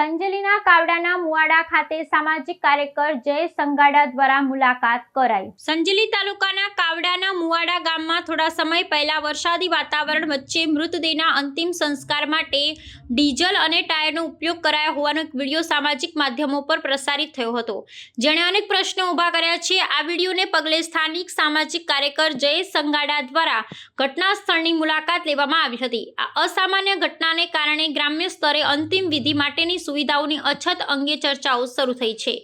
સંજેલીના કાવડાના મુવાડા ખાતે સામાજિક કાર્યકર જય સંગાડા દ્વારા મુલાકાત કરાઈ. સંજલી તાલુકાના કાવડાના મુવાડા ગામમાં થોડા સમય પહેલા વરસાદી વાતાવરણ વચ્ચે મૃતદેહના અંતિમ સંસ્કાર માટે ડીઝલ અને ટાયરનો ઉપયોગ કરાયો હોવાનો એક વીડિયો સામાજિક માધ્યમો પર પ્રસારિત થયો હતો. જેણે અનેક પ્રશ્નો ઊભા કર્યા છે. આ વિડીયોને પગલે સ્થાનિક સામાજિક કાર્યકર જય સંગાડા દ્વારા ઘટના સ્થળની મુલાકાત લેવામાં આવી હતી. આ અસામાન્ય ઘટનાને કારણે ગ્રામ્ય સ્તરે અંતિમ વિધિ માટેની સુવિધાઓની અછત અંગે ચર્ચાઓ શરૂ થઈ છે.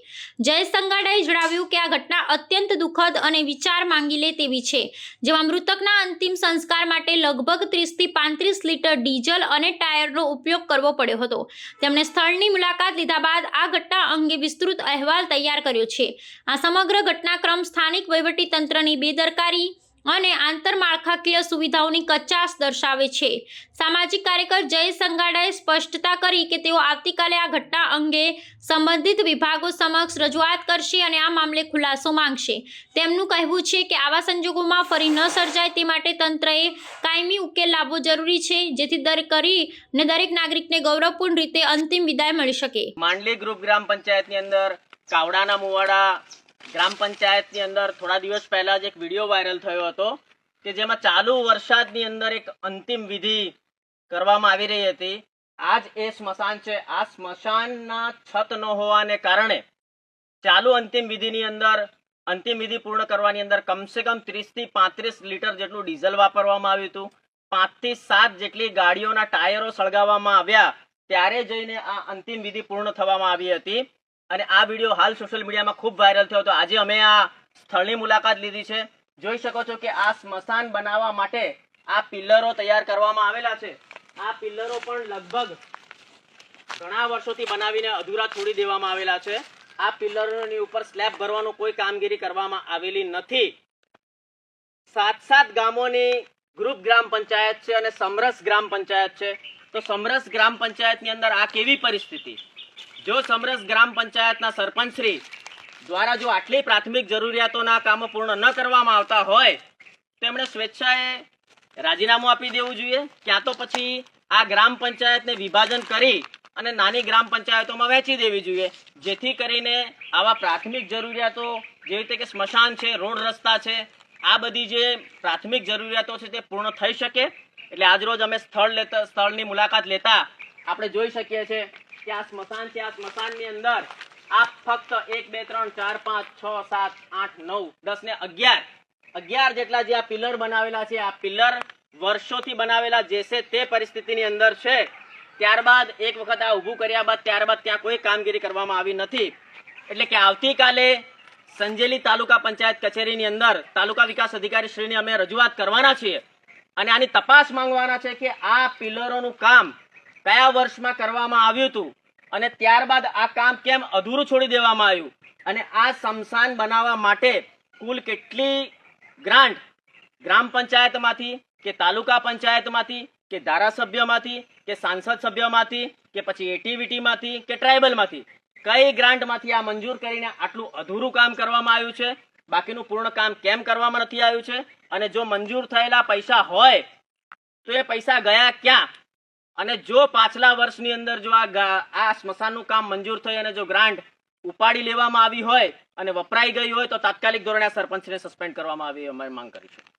જય સંગાડાએ જણાવ્યું કે આ ઘટના અત્યંત દુઃખદ અને વિચાર માંગી લે તેવી છે, જેમાં મૃતકના અંતિમ સંસ્કાર માટે લગભગ ત્રીસથી પાંત્રીસ લીટર ડીઝલ અને ટાયરનો ઉપયોગ કરવો પડ્યો હતો. તેમણે સ્થળની મુલાકાત લીધા બાદ આ ઘટના અંગે વિસ્તૃત અહેવાલ તૈયાર કર્યો છે. આ સમગ્ર ઘટનાક્રમ સ્થાનિક વહીવટીતંત્રની બેદરકારી અને આંતરમાળખાકીય સુવિધાઓની કચાશ દર્શાવે છે. સામાજિક કાર્યકર જય સંગાડાએ સ્પષ્ટતા કરી કે તેઓ આવતીકાલે આ ઘટના અંગે સંબંધિત વિભાગો સમક્ષ રજૂઆત કરશે અને આ મામલે ખુલાસો માંગશે. તેમનું કહેવું છે કે આવા સંજોગોમાં ફરી ન સર્જાય તે માટે તંત્રએ કાયમી ઉકેલ લાવવો જરૂરી છે, જેથી દરેક કરીને દરેક નાગરિકને ગૌરવપૂર્ણ રીતે અંતિમ વિદાય મળી શકે. માંડલી ગ્રુપ ગ્રામ પંચાયતની અંદર કાવડાના મુવાડા ગ્રામ પંચાયતની અંદર થોડા દિવસ પહેલા જ એક વીડિયો વાયરલ થયો હતો કે જેમાં ચાલુ વરસાદની અંદર એક અંતિમ વિધિ કરવામાં આવી રહી હતી. આજ એ સ્મશાન છે. આ સ્મશાનના છત ન હોવાને કારણે ચાલુ અંતિમ વિધિની અંદર, અંતિમ વિધિ પૂર્ણ કરવાની અંદર કમસે કમ ત્રીસથી પાંત્રીસ લીટર જેટલું ડીઝલ વાપરવામાં આવ્યું હતું. પાંચથી સાત જેટલી ગાડીઓના ટાયરો સળગાવવામાં આવ્યા. ત્યારે જઈને આ અંતિમ વિધિ પૂર્ણ થવામાં આવી હતી. અને આ વીડિયો હાલ સોશિયલ મીડિયામાં ખૂબ વાયરલ થયો હતો. આજે અમે આ સ્થળની મુલાકાત લીધી છે. જોઈ શકો છો કે આ સ્મશાન બનાવવા માટે આ પિલ્લરો તૈયાર કરવામાં આવેલા છે. આ પિલ્લરો પણ લગભગ ઘણા વર્ષોથી બનાવીને અધૂરા છોડી દેવામાં આવેલા છે. આ પિલ્લરોની ઉપર સ્લેબ ભરવાનું કોઈ કામગીરી કરવામાં આવેલી નથી. સાત સાત ગામોની ગ્રુપ ગ્રામ પંચાયત છે અને સમરસ ગ્રામ પંચાયત છે. તો સમરસ ગ્રામ પંચાયતની અંદર આ કેવી પરિસ્થિતિ? જો સમરસ ગ્રામ પંચાયતના સરપંચશ્રી દ્વારા જો આટલી પ્રાથમિક જરૂરિયાતોના કામો પૂર્ણ ન કરવામાં આવતા હોય, તેમણે સ્વેચ્છાએ રાજીનામું આપી દેવું જોઈએ. ક્યાં તો પછી આ ગ્રામ પંચાયતને વિભાજન કરી અને નાની ગ્રામ પંચાયતોમાં વહેંચી દેવી જોઈએ. જેથી કરીને આવા પ્રાથમિક જરૂરિયાતો જેવી રીતે કે સ્મશાન છે, રોડ રસ્તા છે, આ બધી જે પ્રાથમિક જરૂરિયાતો છે તે પૂર્ણ થઈ શકે. એટલે આજરોજ અમે સ્થળ લેતા, સ્થળની મુલાકાત લેતા આપણે જોઈ શકીએ છીએ કે આ સ્મશાન છે આ સ્મશાનની અંદર. આ ફક્ત એક, બે, ત્રણ, ચાર, પાંચ, છ, સાત, આઠ, નવ, દસ ને અગિયાર. અગિયાર જેટલા જે આ પિલર બનાવેલા છે, આ પિલર વર્ષોથી બનાવેલા જે છે તે પરિસ્થિતિની અંદર છે. ત્યારબાદ એક વખત આ ઊભું કર્યા બાદ ત્યારબાદ ત્યાં કોઈ કામગીરી કરવામાં આવી નથી. એટલે કે આવતીકાલે સંજેલી તાલુકા પંચાયત કચેરીની અંદર તાલુકા વિકાસ અધિકારી શ્રીની અમે રજૂઆત કરવાના છીએ. અને આની તપાસ માંગવાના છે કે આ પિલરોનું કામ કયા વર્ષમાં કરવામાં આવ્યું હતું. અને ત્યારબાદ આ કામ કેમ અધૂરું છોડી દેવામાં આવ્યું? અને આ સ્મશાન બનાવવા માટે કુલ કેટલી ગ્રાન્ટ? ગ્રામ પંચાયતમાંથી કે તાલુકા પંચાયતમાંથી કે ધારાસભ્યમાંથી કે સાંસદ સભ્યમાંથી કે પછી એટીવીટીમાંથી કે ટ્રાઇબલમાંથી? કઈ ગ્રાન્ટમાંથી આ મંજૂર કરીને આટલું અધૂરું કામ કરવામાં આવ્યું છે? બાકીનું પૂર્ણ કામ કેમ કરવામાં નથી આવ્યું છે? અને જો મંજૂર થયેલા પૈસા હોય, તો એ પૈસા ગયા ક્યાં? અને જો પાછલા વર્ષની અંદર જો આ આ સ્મશાનનું કામ મંજૂર થઈ અને જો ગ્રાન્ટ ઉપાડી લેવામાં આવી હોય અને વપરાઈ ગઈ હોય તો તાત્કાલિક ધોરણે સરપંચને સસ્પેન્ડ કરવામાં આવી અમારી માંગ કરીશું